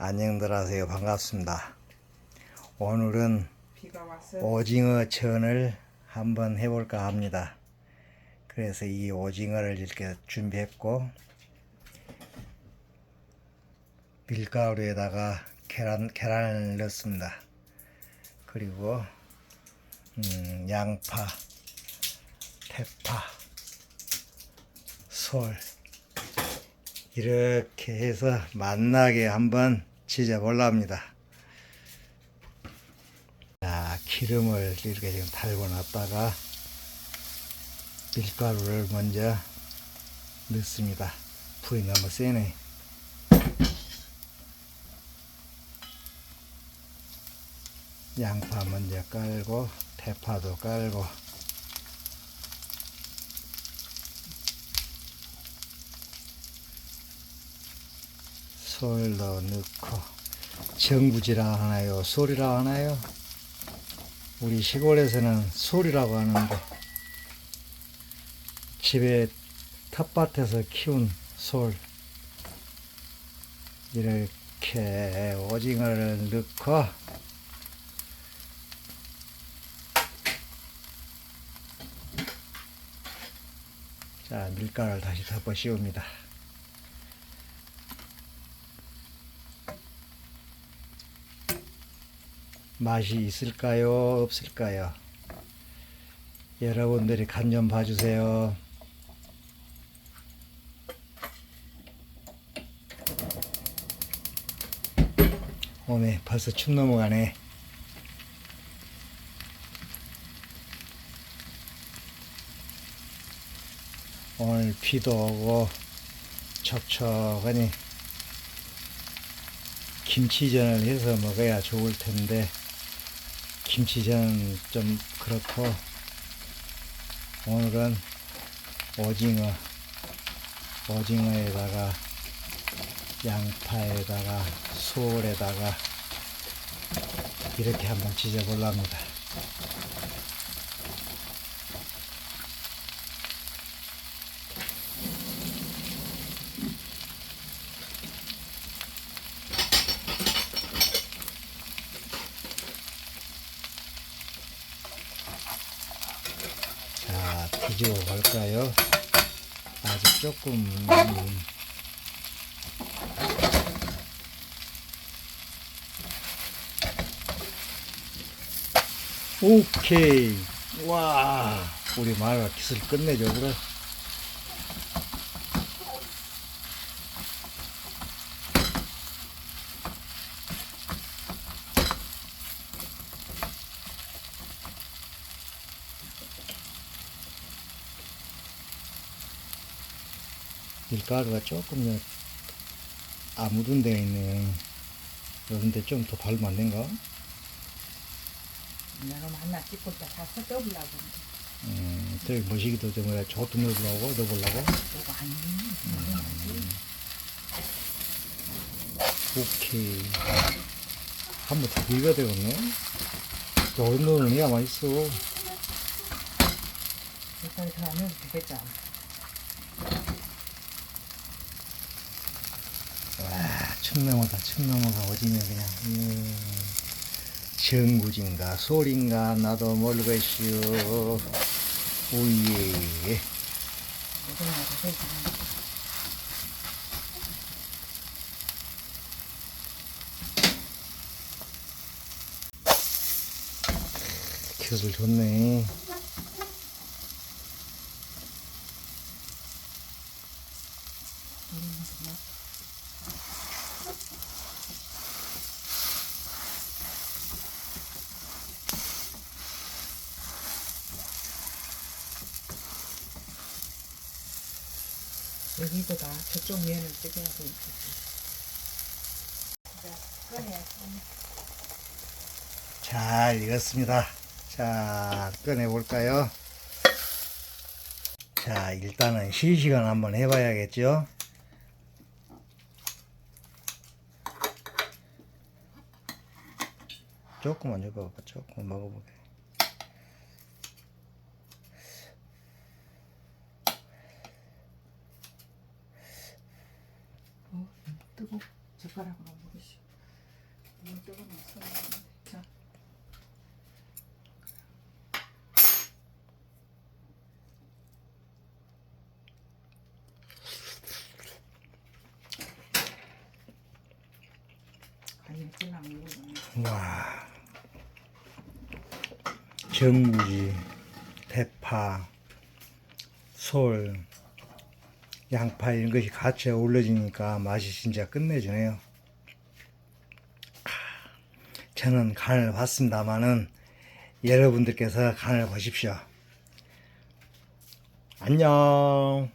안녕들 하세요. 반갑습니다. 오늘은 오징어 전을 한번 해볼까 합니다. 그래서 이 오징어를 이렇게 준비했고 밀가루에다가 계란 계란을 넣습니다. 그리고 음, 양파, 대파, 솔 이렇게 해서 맛나게 한번 지져볼라 합니다. 자, 기름을 이렇게 지금 달고 놨다가 밀가루를 먼저 넣습니다. 불이 너무 세네. 양파 먼저 깔고 대파도 깔고 솔도 넣고 정구지라 하나요? 솔이라 하나요? 우리 시골에서는 솔이라고 하는데 집에 텃밭에서 키운 솔 이렇게 오징어를 넣고 자 밀가루를 다시 덮어 씌웁니다. 맛이 있을까요? 없을까요? 여러분들이 간 좀 봐주세요. 오메 벌써 춤 넘어가네. 오늘 비도 오고 촉촉하니 김치전을 해서 먹어야 좋을 텐데 김치전은 좀 그렇고 오늘은 오징어 오징어에다가 양파에다가 소울에다가 이렇게 한번 지져볼랍니다. 볼까요? 아직 조금 음, 오케이. 와, 우리 마누라 기술 끝내줘, 그래. 밀가루가 조금 더 아무든 데 있네. 그런데 좀더 바르면 안 된가? 내가 하나 찍고 있다 다 써보려고 음, 저기 머시기도 좀 뭐야, 저것도 넣으려고, 넣어보려고. 이거 아니 오케이. 한 번 더 비벼야 되겠네. 저 얼마나 해야 맛있어. 여기까지 들어가면 되겠죠 와, 춤 넘어다, 춤 넘어가, 오징어 그냥. 음, 정구진가, 소린가, 나도 모르겠슈. 오예. 기술 좋네. 여기보다 저쪽 면을 찍어야 꺼내 잘 익었습니다. 자, 꺼내볼까요? 자, 일단은 시시간 한번 해봐야겠죠? 조금만 줘봐봐, 조금 먹어보게. 어, 뜨거 젓가락으로 먹으시 이쪽은 손. 자. 간이 찔랑 이거 와. 정무지, 대파, 솔, 양파 이런 것이 같이 어우러지니까 맛이 진짜 끝내주네요. 아, 저는 간을 봤습니다마는 여러분들께서 간을 보십시오. 안녕.